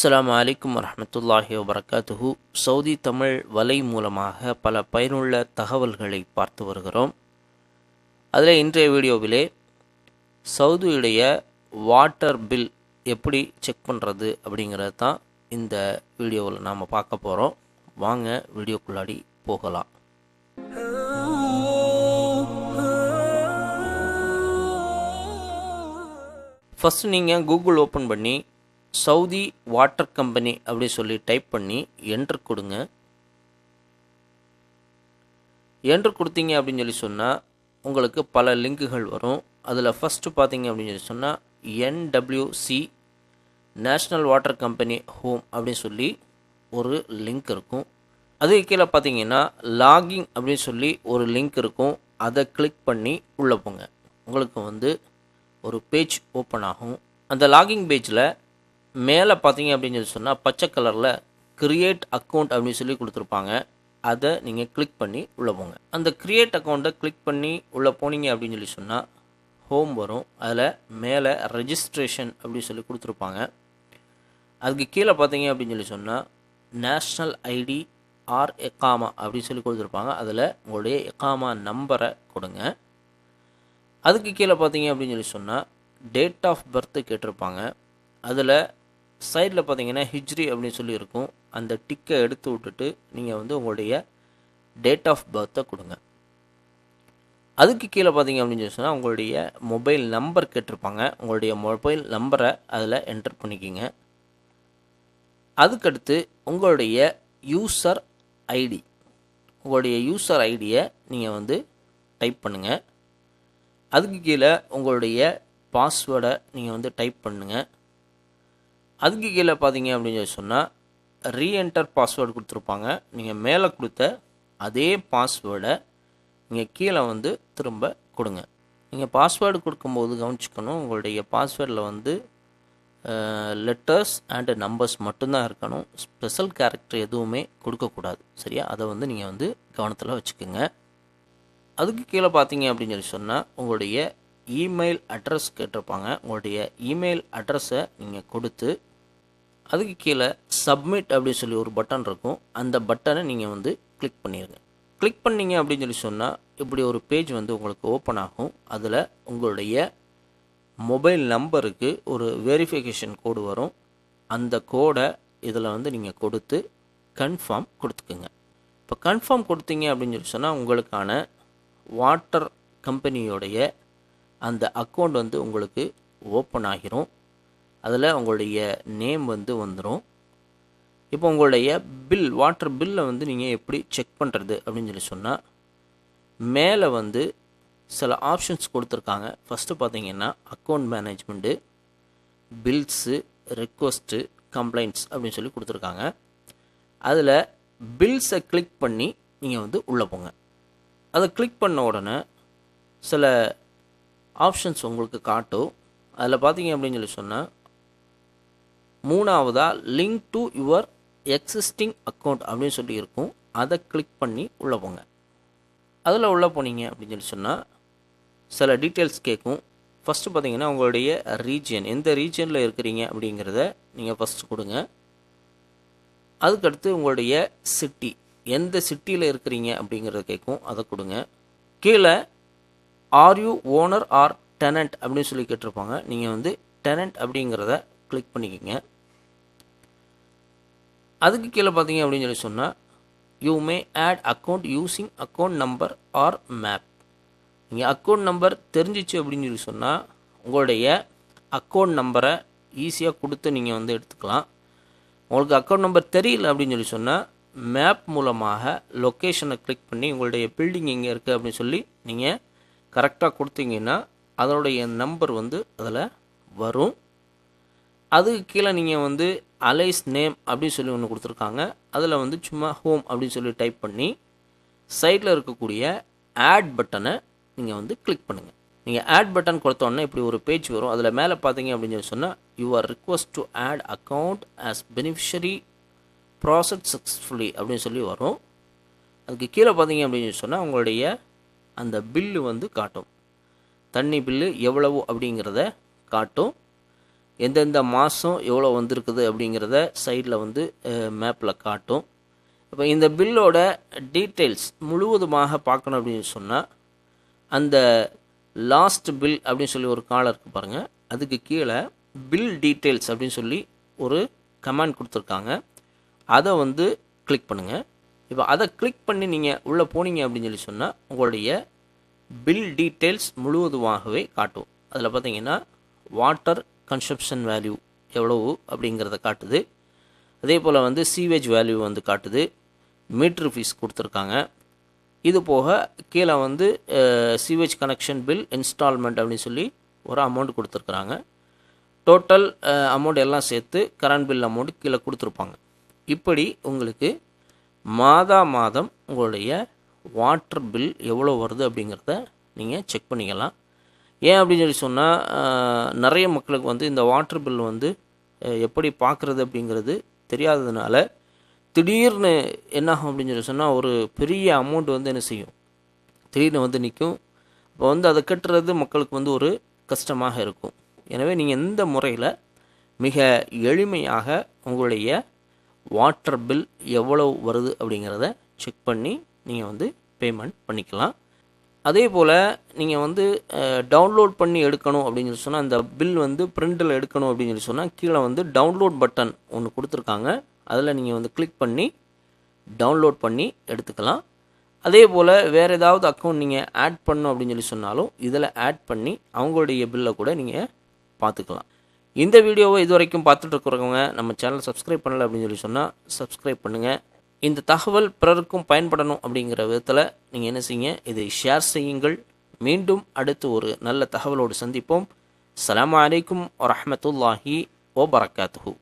அஸ்லாம் அலைக்கும் வரமத்துல்லாஹி வபரகாத்துஹு. சவுதி தமிழ் வலை மூலமாக பல பயனுள்ள தகவல்களை பார்த்து வருகிறோம். அதில் இன்றைய வீடியோவிலே சவுதியுடைய வாட்டர் பில் எப்படி செக் பண்ணுறது அப்படிங்கிறது தான் இந்த வீடியோவில் நாம் பார்க்க போகிறோம் வாங்க வீடியோக்குள்ளாடி போகலாம். ஃபஸ்ட்டு நீங்கள் கூகுள் ஓப்பன் பண்ணி சவுதி வாட்டர் கம்பெனி அப்படி சொல்லி டைப் பண்ணி என்ட்ரு கொடுங்க. என்ட்ரு கொடுத்தீங்க அப்படின்னு சொல்லி சொன்னால் உங்களுக்கு பல லிங்குகள் வரும். அதில் ஃபஸ்ட்டு பார்த்தீங்க அப்படின்னு சொல்லி சொன்னால் NWC national water company home அப்படின்னு சொல்லி ஒரு லிங்க் இருக்கும். அதுக்கு கீழே பார்த்தீங்கன்னா லாகிங் அப்படின்னு சொல்லி ஒரு லிங்க் இருக்கும். அதை கிளிக் பண்ணி உள்ளே போங்க. உங்களுக்கு வந்து ஒரு பேஜ் ஓப்பன் ஆகும். அந்த லாகிங் பேஜில் மேலே பார்த்தீங்க அப்படின்னு சொல்லி சொன்னால் பச்சை கலரில் க்ரியேட் அக்கௌண்ட் அப்படின்னு சொல்லி கொடுத்துருப்பாங்க. அதை நீங்கள் கிளிக் பண்ணி உள்ளே போங்க. அந்த கிரியேட் அக்கௌண்ட்டை கிளிக் பண்ணி உள்ளே போனீங்க அப்படின்னு சொல்லி சொன்னால் ஹோம் வரும். அதில் மேலே ரெஜிஸ்ட்ரேஷன் அப்படின்னு சொல்லி கொடுத்துருப்பாங்க. அதுக்கு கீழே பார்த்தீங்க அப்படின்னு சொல்லி சொன்னால் நேஷ்னல் ஐடி ஆர் எக்காமா அப்படின்னு சொல்லி கொடுத்துருப்பாங்க. அதில் உங்களுடைய எக்காமா நம்பரை கொடுங்க. அதுக்கு கீழே பார்த்தீங்க அப்படின்னு சொல்லி சொன்னால் டேட் ஆஃப் பர்த்து கேட்டிருப்பாங்க. அதில் சைடில் பார்த்தீங்கன்னா ஹிஜ்ரி அப்படின்னு சொல்லி இருக்கும். அந்த டிக்கை எடுத்து விட்டுட்டு நீங்கள் வந்து உங்களுடைய டேட் ஆஃப் பர்த்தை கொடுங்க. அதுக்கு கீழே பார்த்தீங்க அப்படின்னு சொல்லி சொன்னால் உங்களுடைய மொபைல் நம்பர் கேட்டிருப்பாங்க. உங்களுடைய மொபைல் நம்பரை அதில் என்டர் பண்ணிக்கிங்க. அதுக்கடுத்து உங்களுடைய யூசர் ஐடி உங்களுடைய யூசர் ஐடியை நீங்கள் வந்து டைப் பண்ணுங்கள் அதுக்கு கீழே உங்களுடைய பாஸ்வேர்டை நீங்கள் வந்து டைப் பண்ணுங்கள் அதுக்கு கீழே பார்த்தீங்க அப்படின்னு சொல்லி சொன்னால் ரீஎன்டர் பாஸ்வேர்டு கொடுத்துருப்பாங்க. நீங்கள் மேலே கொடுத்த அதே பாஸ்வேர்டை நீங்கள் கீழே வந்து திரும்ப கொடுங்க. நீங்கள் பாஸ்வேர்டு கொடுக்கும்போது கவனிச்சுக்கணும் உங்களுடைய பாஸ்வேர்டில் வந்து லெட்டர்ஸ் அண்டு நம்பர்ஸ் மட்டும்தான் இருக்கணும். ஸ்பெஷல் கேரக்டர் எதுவுமே கொடுக்கக்கூடாது. சரியா? அதை வந்து நீங்கள் வந்து கவனத்தில் வச்சுக்கோங்க. அதுக்கு கீழே பார்த்தீங்க அப்படின்னு சொல்லி சொன்னால் உங்களுடைய இமெயில் அட்ரஸ் கேட்டிருப்பாங்க. உங்களுடைய இமெயில் அட்ரஸை நீங்கள் கொடுத்து அதுக்கு கீழே சப்மிட் அப்படின்னு சொல்லி ஒரு பட்டன் இருக்கும். அந்த பட்டனை நீங்கள் வந்து கிளிக் பண்ணிடுங்க கிளிக் பண்ணீங்க அப்படின்னு சொல்லி சொன்னால் இப்படி ஒரு பேஜ் வந்து உங்களுக்கு ஓப்பன் ஆகும். அதில் உங்களுடைய மொபைல் நம்பருக்கு ஒரு வெரிஃபிகேஷன் கோடு வரும். அந்த கோடை இதில் வந்து நீங்கள் கொடுத்து கன்ஃபார்ம் கொடுத்துக்குங்க. இப்போ கன்ஃபார்ம் கொடுத்தீங்க அப்படின்னு சொல்லி சொன்னால் உங்களுக்கான வாட்டர் கம்பெனியோடைய அந்த அக்கௌண்ட் வந்து உங்களுக்கு ஓப்பன் ஆகிரும். அதில் உங்களுடைய நேம் வந்து வந்துடும் இப்போ உங்களுடைய பில் வாட்டர் பில்லை வந்து நீங்கள் எப்படி செக் பண்ணுறது அப்படின்னு சொல்லி சொன்னால் மேலே வந்து சில ஆப்ஷன்ஸ் கொடுத்துருக்காங்க. ஃபஸ்ட்டு பார்த்தீங்கன்னா account management bills request complaints அப்படின்னு சொல்லி கொடுத்துருக்காங்க. அதில் பில்ஸை கிளிக் பண்ணி நீங்கள் வந்து உள்ளே போங்க. அதை கிளிக் பண்ண உடனே சில ஆப்ஷன்ஸ் உங்களுக்கு காட்டும். அதில் பார்த்தீங்க அப்படின்னு சொல்லி சொன்னால் மூணாவதாக link to your existing account அப்படின்னு சொல்லி இருக்கும். அதை கிளிக் பண்ணி உள்ளே போங்க. அதில் உள்ளே போனீங்க அப்படின்னு சொல்லி சொன்னால் சில டீட்டெயில்ஸ் கேட்கும் ஃபஸ்ட்டு பார்த்தீங்கன்னா உங்களுடைய ரீஜியன் எந்த ரீஜியனில் இருக்கிறீங்க அப்படிங்கிறத நீங்கள் ஃபஸ்ட்டு கொடுங்க. அதுக்கடுத்து உங்களுடைய சிட்டி எந்த சிட்டியில் இருக்கிறீங்க அப்படிங்கிறத கேட்கும் அதை கொடுங்க. கீழே are you owner or tenant அப்படின்னு சொல்லி கேட்டிருப்பாங்க. நீங்கள் வந்து டெனண்ட் அப்படிங்கிறத கிளிக் பண்ணிக்கோங்க. அதுக்கு கீழே பார்த்தீங்க அப்படின்னு சொல்லி சொன்னால் you may add account using account number or map நீங்கள் அக்கௌண்ட் நம்பர் தெரிஞ்சிச்சு அப்படின்னு சொல்லி சொன்னால் உங்களுடைய அக்கௌண்ட் நம்பரை ஈஸியாக கொடுத்து நீங்கள் வந்து எடுத்துக்கலாம். உங்களுக்கு அக்கௌண்ட் நம்பர் தெரியல அப்படின்னு சொல்லி சொன்னால் மேப் மூலமாக லொக்கேஷனை கிளிக் பண்ணி உங்களுடைய பில்டிங் எங்கே இருக்குது அப்படின்னு சொல்லி நீங்கள் கரெக்டாக கொடுத்தீங்கன்னா அதனுடைய நம்பர் வந்து அதில் வரும். அதுக்கு கீழே நீங்கள் வந்து அலைஸ் நேம் அப்படின்னு சொல்லி ஒன்று கொடுத்துருக்காங்க. அதில் வந்து சும்மா ஹோம் அப்படின்னு சொல்லி டைப் பண்ணி சைடில் இருக்கக்கூடிய ஆட் பட்டனை நீங்கள் வந்து கிளிக் பண்ணுங்கள் நீங்கள் ஆட் பட்டன் கொடுத்தோன்னே இப்படி ஒரு பேஜ் வரும். அதில் மேலே பார்த்தீங்க அப்படின்னு சொல்லி சொன்னால் your request to add account as beneficiary process successfully அப்படின்னு சொல்லி வரும். அதுக்கு கீழே பார்த்தீங்க அப்படின்னு சொல்லி சொன்னால் உங்களுடைய அந்த பில்லு வந்து காட்டும். தண்ணி பில்லு எவ்வளவு அப்படிங்கிறத காட்டும். எந்தெந்த மாதம் எவ்வளோ வந்திருக்குது அப்படிங்கிறத சைடில் வந்து மேப்பில் காட்டும். இப்போ இந்த பில்லோட டீட்டெயில்ஸ் முழுவதுமாக பார்க்கணும் அப்படின்னு சொன்னால் அந்த லாஸ்ட் பில் அப்படின்னு சொல்லி ஒரு காலம் இருக்குது பாருங்கள் அதுக்கு கீழே பில் டீட்டெயில்ஸ் அப்படின்னு சொல்லி ஒரு கமாண்ட் கொடுத்துருக்காங்க. அதை வந்து கிளிக் பண்ணுங்கள் இப்போ அதை கிளிக் பண்ணி நீங்கள் உள்ளே போனீங்க அப்படின்னு சொல்லி சொன்னால் உங்களுடைய பில் டீட்டெயில்ஸ் முழுவதுமாகவே காட்டும். அதில் பார்த்தீங்கன்னா வாட்டர் கன்சப்ஷன் வேல்யூ எவ்வளவு அப்படிங்கிறத காட்டுது. அதே போல் வந்து சீவேஜ் வேல்யூ வந்து காட்டுது. மீட்ரு ஃபீஸ் கொடுத்துருக்காங்க. இது போக கீழே வந்து சீவேஜ் கனெக்ஷன் பில் இன்ஸ்டால்மெண்ட் அப்படின்னு சொல்லி ஒரு அமௌண்ட் கொடுத்துருக்குறாங்க. டோட்டல் அமௌண்ட் எல்லாம் சேர்த்து கரண்ட் பில் அமௌண்ட் கீழே கொடுத்துருப்பாங்க. இப்படி உங்களுக்கு மாதா மாதம் உங்களுடைய வாட்டர் பில் எவ்வளோ வருது அப்படிங்கிறத நீங்கள் செக் பண்ணிக்கலாம். ஏன் அப்படின்னு சொல்லி சொன்னால் நிறைய மக்களுக்கு வந்து இந்த வாட்டர் பில் வந்து எப்படி பார்க்குறது அப்படிங்கிறது தெரியாததுனால திடீர்னு என்ன ஆகும் அப்படின்னு சொல்லி சொன்னால் ஒரு பெரிய அமௌண்ட் வந்து என்ன செய்யும்? திடீர்னு வந்து நிற்கும் இப்போ வந்து அதை கட்டுறது மக்களுக்கு வந்து ஒரு கஷ்டமாக இருக்கும். எனவே நீங்கள் எந்த முறையில் மிக எளிமையாக உங்களுடைய வாட்டர் பில் எவ்வளவு வருது அப்படிங்கிறத செக் பண்ணி நீங்கள் வந்து பேமெண்ட் பண்ணிக்கலாம். அதே போல் நீங்கள் வந்து டவுன்லோட் பண்ணி எடுக்கணும் அப்படின்னு சொல்லி சொன்னால் அந்த பில் வந்து பிரிண்டில் எடுக்கணும் அப்படின்னு சொல்லி சொன்னால் கீழே வந்து டவுன்லோட் பட்டன் ஒன்று கொடுத்துருக்காங்க. அதில் நீங்கள் வந்து கிளிக் பண்ணி டவுன்லோட் பண்ணி எடுத்துக்கலாம். அதே போல் வேறு ஏதாவது அக்கௌண்ட் நீங்கள் ஆட் பண்ணும் அப்படின்னு சொல்லி சொன்னாலும் இதில் ஆட் பண்ணி அவங்களுடைய பில்லை கூட நீங்கள் பார்த்துக்கலாம் இந்த வீடியோவை இது வரைக்கும் பார்த்துட்டு இருக்கிறவங்க நம்ம சேனல் சப்ஸ்கிரைப் பண்ணலை அப்படின்னு சொல்லி சொன்னால் சப்ஸ்கிரைப் பண்ணுங்கள் இந்த தகவல் பிறருக்கும் பயன்படணும் அப்படிங்கிற விதத்தில் நீங்கள் என்ன செய்யுங்க? இதை ஷேர் செய்யுங்கள். மீண்டும் அடுத்து ஒரு நல்ல தகவலோடு சந்திப்போம். அஸ்ஸலாமு வரமத்துல்லாஹி ஓ வபரகாத்துஹு.